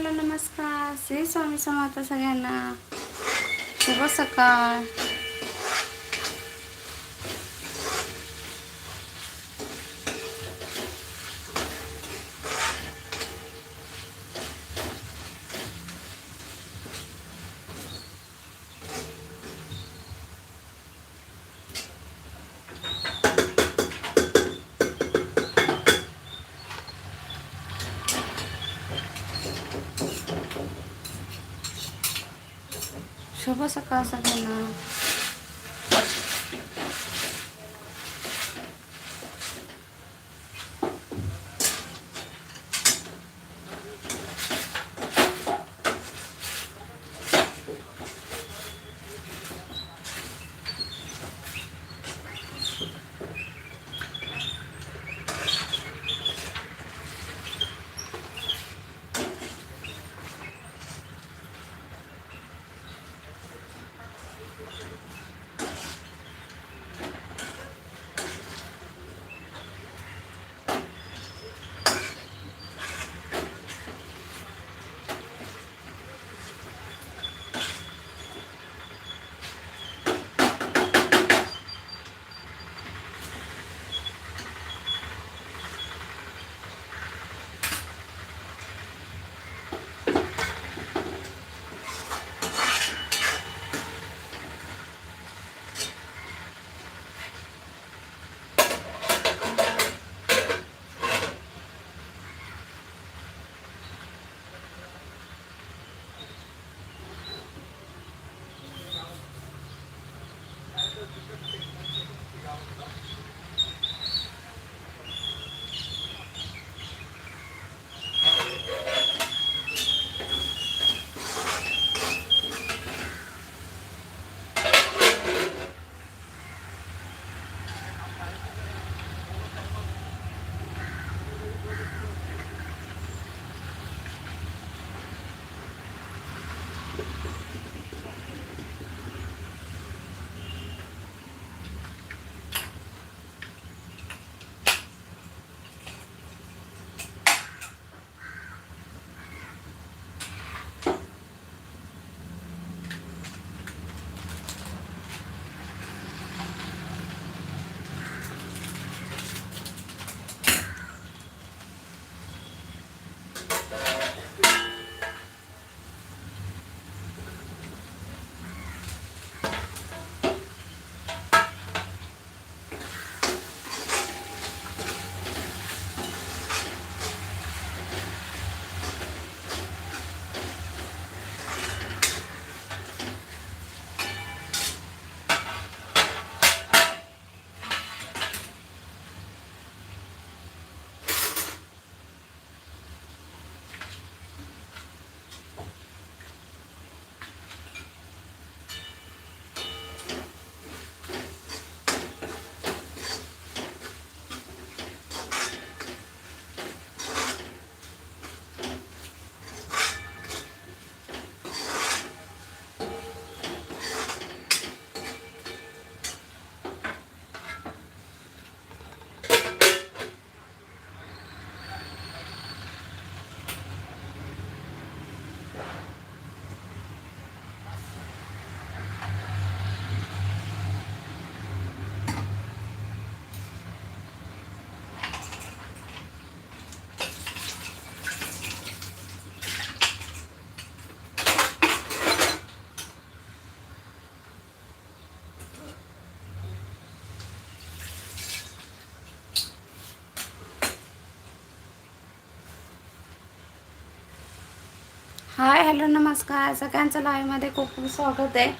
Hello नमस्कार श्री स्वामी समर्थ सगळ्यांना शुभ सकाळ शुभ सकाळ सगळ्यांना हाय हॅलो नमस्कार. सगळ्यांचं लाईव्हमध्ये खूप खूप स्वागत आहे.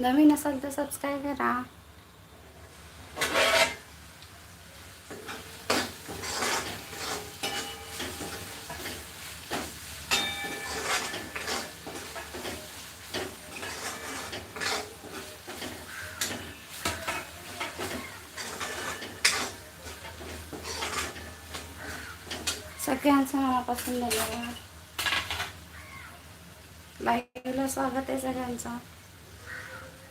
नवीन असाल तर सबस्क्राईब करा. सगळ्यांचं मनापासून धन्यवाद. लाईव्हला स्वागत आहे सगळ्यांचं.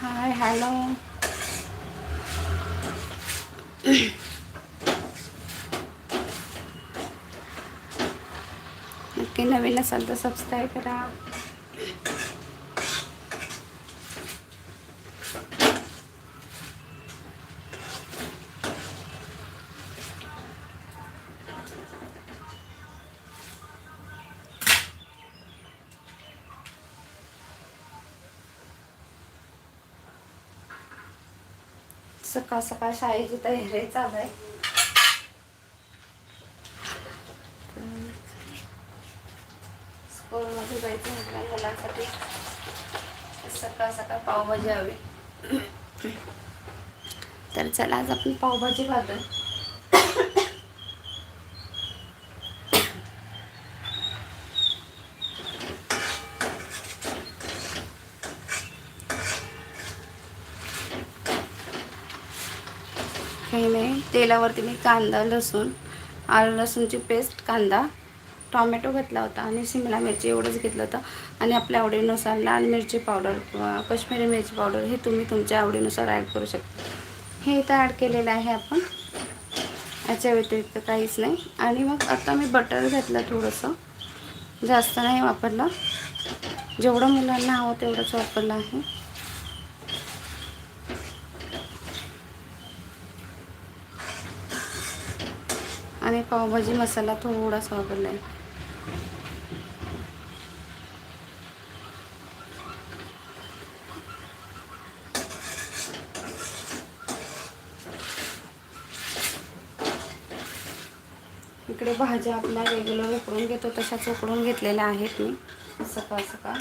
हाय हॅलो नक्की नवीन असाल तर सबस्क्राईब करा. सकाळ सकाळ शाळेची तयारी चालू आहे स्कूलमध्ये जायचं म्हटलं मुलांसाठी सकाळ सकाळ पावभाजी हवी. तर चला आज आपण पावभाजी खातोय काही नाही तेलावरती मी कांदा लसूण आलं लसूणची पेस्ट कांदा टॉमॅटो घातला होता आणि शिमला मिरची एवढंच घेतलं होतं. आणि आपल्या आवडीनुसार लाल मिरची पावडर किंवा कश्मीरी मिरची पावडर हे तुम्ही तुमच्या आवडीनुसार ॲड करू शकता. हे इथं ॲड केलेलं आहे आपण. याच्या व्यतिरिक्त काहीच नाही. आणि मग आता मी बटर घातलं थोडंसं. जास्त नाही वापरलं. जेवढं मुलांना हवं तेवढंच वापरलं आहे. आणि पावभाजी मसाला थोडासा वापरला आहे. इकडे भाज्या आपल्या रेग्युलर उकडून घेतो तशाच उकडून घेतलेल्या आहेत मी. सकाळ सकाळ.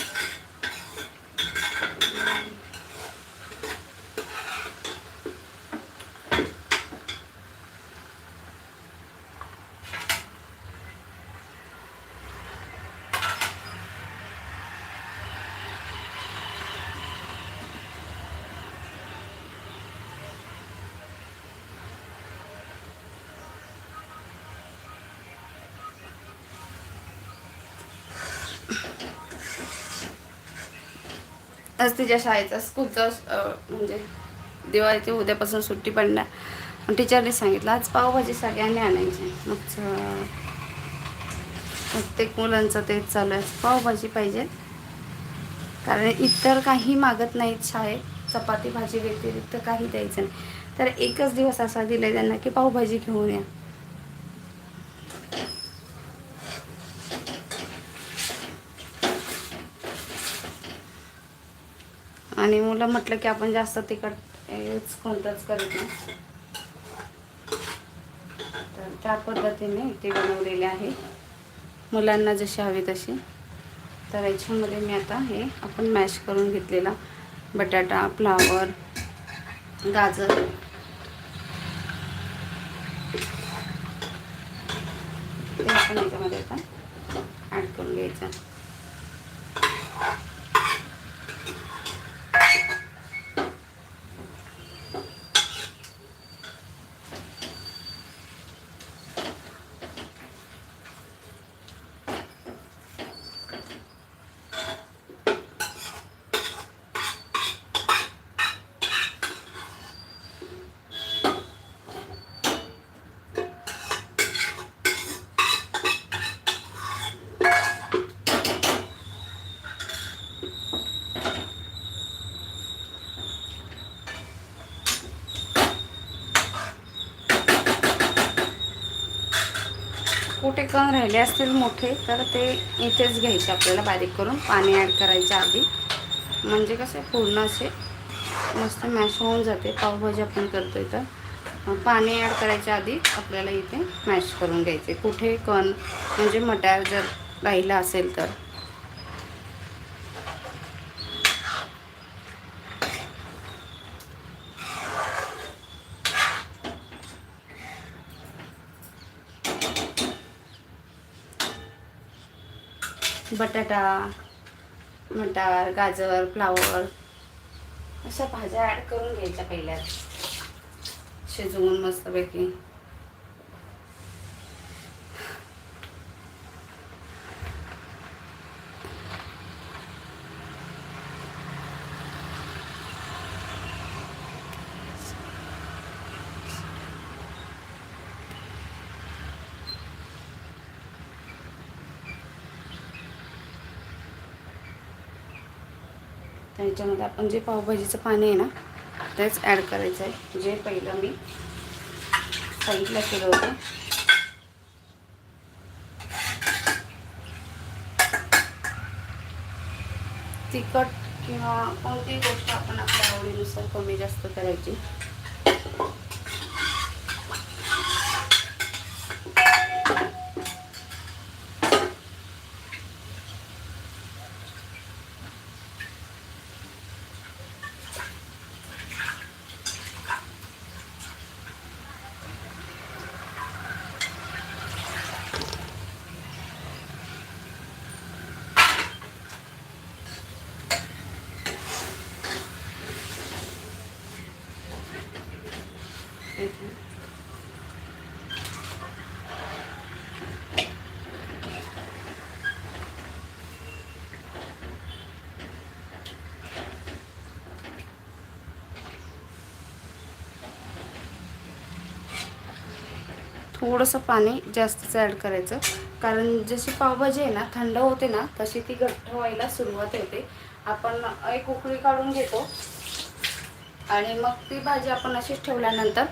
आज तिच्या शाळेचा स्कूलचा म्हणजे दिवाळीची उद्यापासून सुट्टी पडणार. टीचरने सांगितलं आज पावभाजी सगळ्यांनी आणायची. मग प्रत्येक मुलांचं तेच चालू आहे. पावभाजी पाहिजे. कारण इतर काही मागत नाहीत शाळेत. चपाती भाजी व्यतिरिक्त काही द्यायचं नाही. तर एकच दिवस असा दिला त्यांना की पावभाजी घेऊन या. आणि म्हटलं की आपण जास्त तिखट यूज कोणतंच करत नाही. तर त्या पद्धतीने ते बनवलेले आहे. मुलांना जशी हवी तशी. तर याच्यामध्ये मी आता हे आपण मॅश करून घेतलेला बटाटा फ्लावर गाजर. ते आपण याच्यामध्ये आता ॲड करून घ्यायचं. छोटे कण राहिले असतील मोठे तर ते इथेच घ्यायचे आपल्याला बारीक करून. पाणी ॲड करायच्या आधी. म्हणजे कसं पूर्ण असे मस्त मॅश होऊन जाते. पावभाजी आपण करतोय तर. पाणी ॲड करायच्या आधी आपल्याला इथे मॅश करून घ्यायचे. कुठे कण म्हणजे मटार जर राहिला असेल तर. बटाटा मटार गाजर फ्लावर अशा भाज्या ॲड करून घ्यायच्या पहिल्या शिजवून मस्तपैकी. त्याच्यामध्ये आपण जे पावभाजीचं पाणी आहे ना तेच ॲड करायचं आहे. जे पहिलं मी साईडला केलं होतं. तिखट किंवा कोणतीही गोष्ट आपण आपल्या आवडीनुसार कमी जास्त करायची. थोडंसं पाणी जास्तच ॲड करायचं. कारण जशी पावभाजी आहे ना थंड होते ना तशी ती घट्ट व्हायला सुरुवात होते. आपण एक उकळी काढून घेतो. आणि मग ती भाजी आपण अशीच ठेवल्यानंतर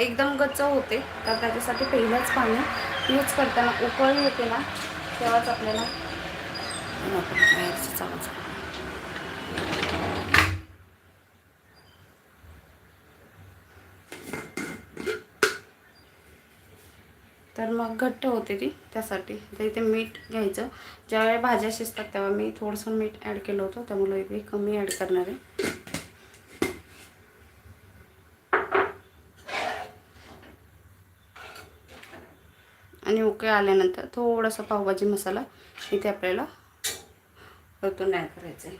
एकदम गच्च होते. तर त्याच्यासाठी पहिलंच पाणी यूज करताना उकळी येते ना तेव्हाच आपल्याला चमचा तर मग घट्ट होते ती त्यासाठी. तर इथे मीठ घ्यायचं. ज्यावेळी भाज्या शिजतात तेव्हा मी थोडंसं मीठ ॲड केलं होतं. त्यामुळे इथे कमी ॲड करणार आहे. आणि उकळे आल्यानंतर थोडासा पावभाजी मसाला इथे आपल्याला परतून ॲड करायचा आहे.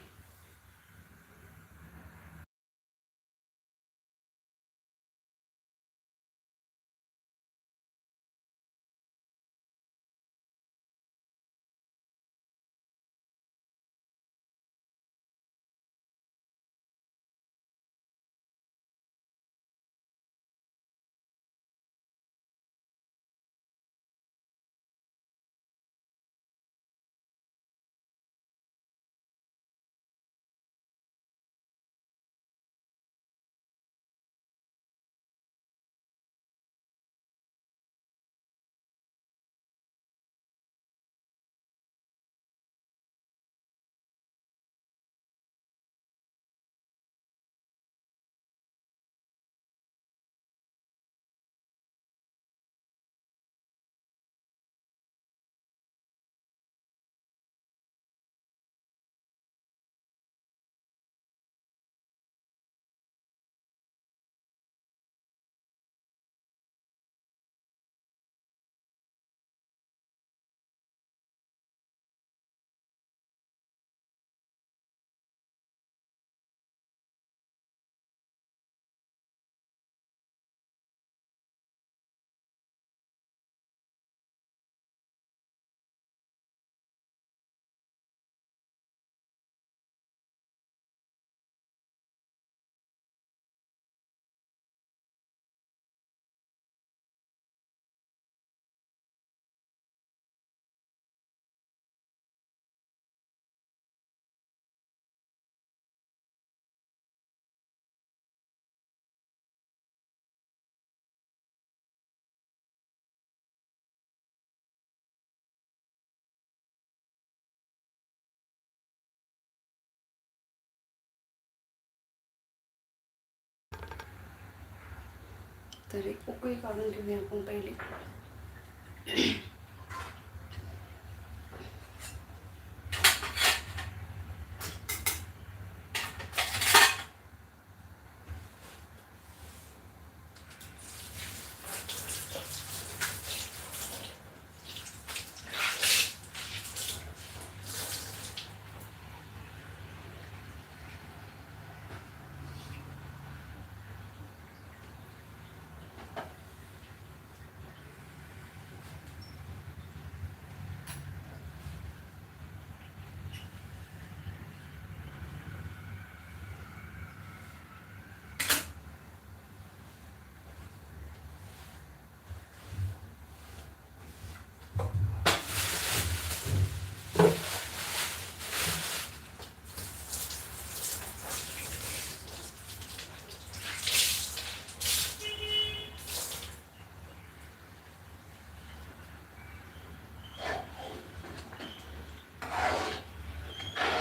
तरी उकळी काढून घेऊया आपण पहिले.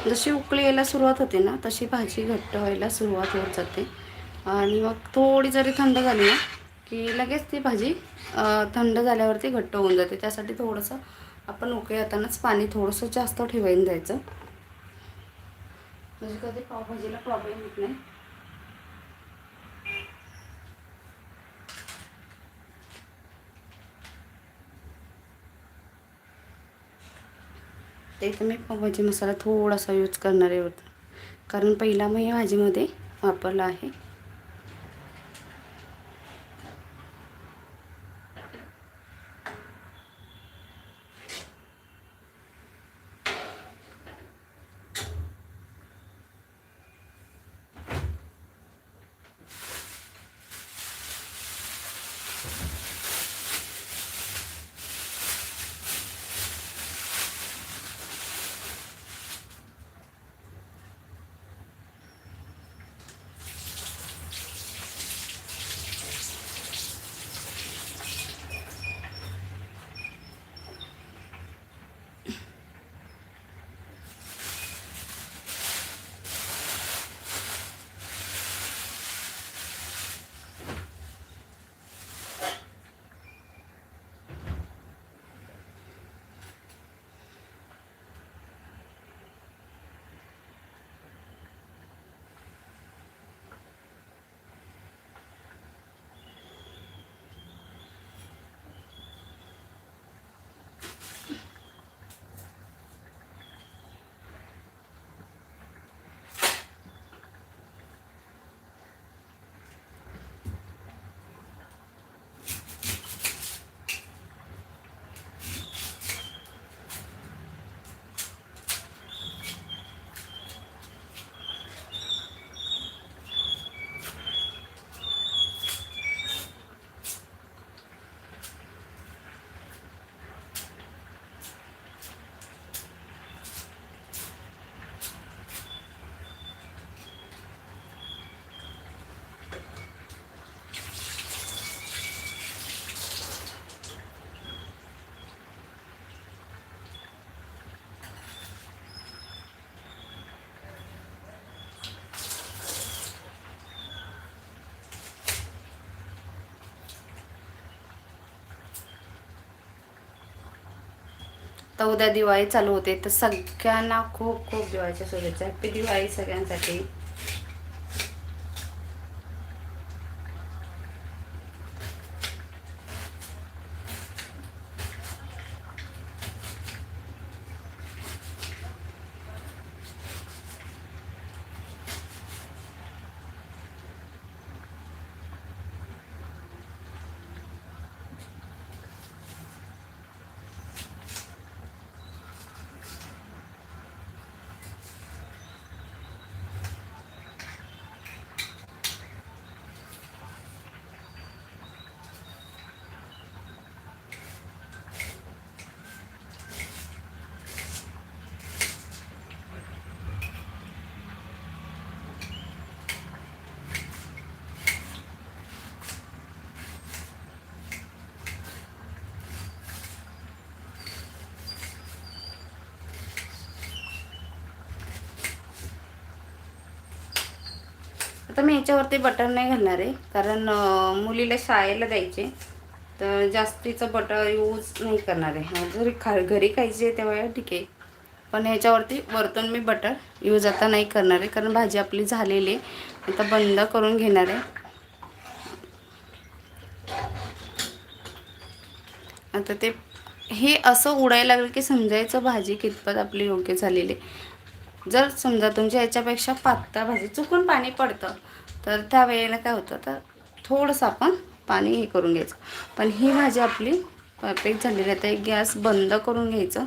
जशी उकळी यायला सुरुवात होते ना तशी भाजी घट्ट व्हायला सुरुवात होत जाते. आणि मग थोडी जरी थंड झाली ना की लगेच ती भाजी थंड झाल्यावरती घट्ट होऊन जाते. त्यासाठी थोडंसं आपण उकळी येतानाच पाणी थोडंसं जास्त ठेवायला द्यायचं. म्हणजे कधी पावभाजीला प्रॉब्लेम होत नाही. ते इथं मी पावभाजी मसाला थोडासा यूज करणार आहे होता. कारण पहिला मी भाजीमध्ये वापरला आहे. आता उद्या दिवाळी चालू होते तर सगळ्यांना खूप खूप दिवाळीच्या शुभेच्छा. हॅप्पी दिवाळी सगळ्यांसाठी. आता मी याच्यावरती बटर नाही घालणार आहे. कारण मुलीला शाळेला द्यायचे. तर जास्तीचं बटर यूज नाही करणार आहे. जरी खा घरी खायचे तेव्हा ठीक आहे. पण ह्याच्यावरती वरतून मी बटर यूज आता नाही करणार आहे. कारण भाजी आपली झालेली आहे. आता बंद करून घेणार आहे. आता ते हे असं उडायला लागलं की समजायचं भाजी कितपत आपली योग्य झालेली आहे. जर समजा तुमच्या याच्यापेक्षा पातळ भाजी चुकून पाणी पडतं तर त्या वेळेला काय होतं तर थोडंसं आपण पाणी हे करून घ्यायचं. पण ही भाजी आपली परफेक्ट झालेली आहे. तर एक गॅस बंद करून घ्यायचं.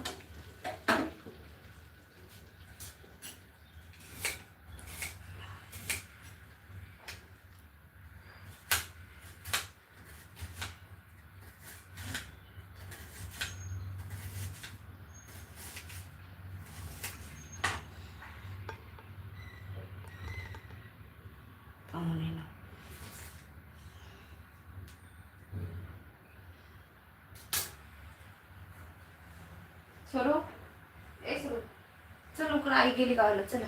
गावाला चला.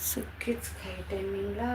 सुकीच काही टायमिंगला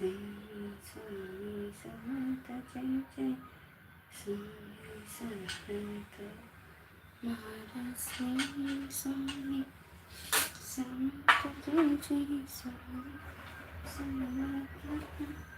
लवकर आई गेली गावाला चला सगळीच काही टायमिंगला चला मग जिंकण्याचा मोहन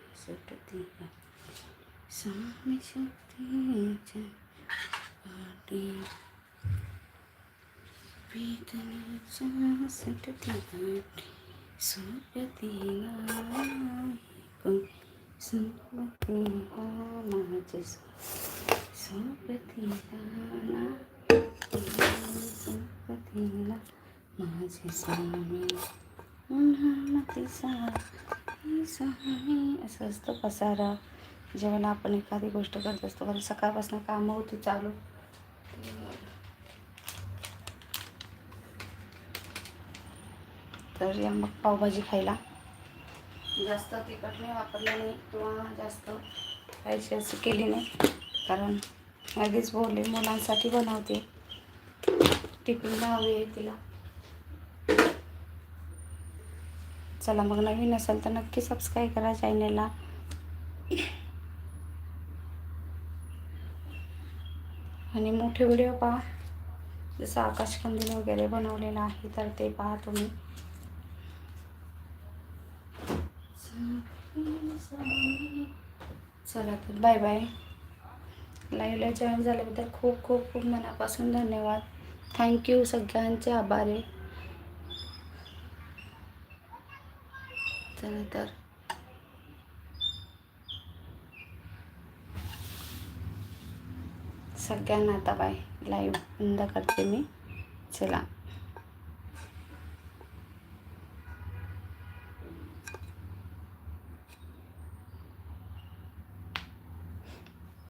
సుటతిగా స్వామి శక్తి పాటి పీతని సుటతిగాటి సుటతిగా సుమతి సుపతిగా సుపతిగా మాజీ స్వామి ఉన్నతి సార్. असं असतं पसारा. जेव्हा आपण एखादी गोष्ट करत असतो कारण सकाळपासून कामं होती चालू. तर या मग पावभाजी खायला. जास्त तिखट नाही वापरलं नाही किंवा जास्त खायची असं केली नाही. कारण आधीच बोलले मुलांसाठी बनवते. टिफिनला हवी आहे तिला. चला मग नवीन असेल तर नक्की सबस्क्राईब करा चॅनेलला आणि मोठे व्हिडिओ पहा. जसं आकाशकंदील वगैरे बनवलेला आहे तर ते पहा तुम्ही. चला तर बाय बाय लाईव्हला जॉईन झाल्याबद्दल खूप खूप खूप मनापासून धन्यवाद. थँक्यू सगळ्यांचे आभार. आहे चला तर. सगळ्यांना आता बाय. लाईव्ह बंद करते मी. चला.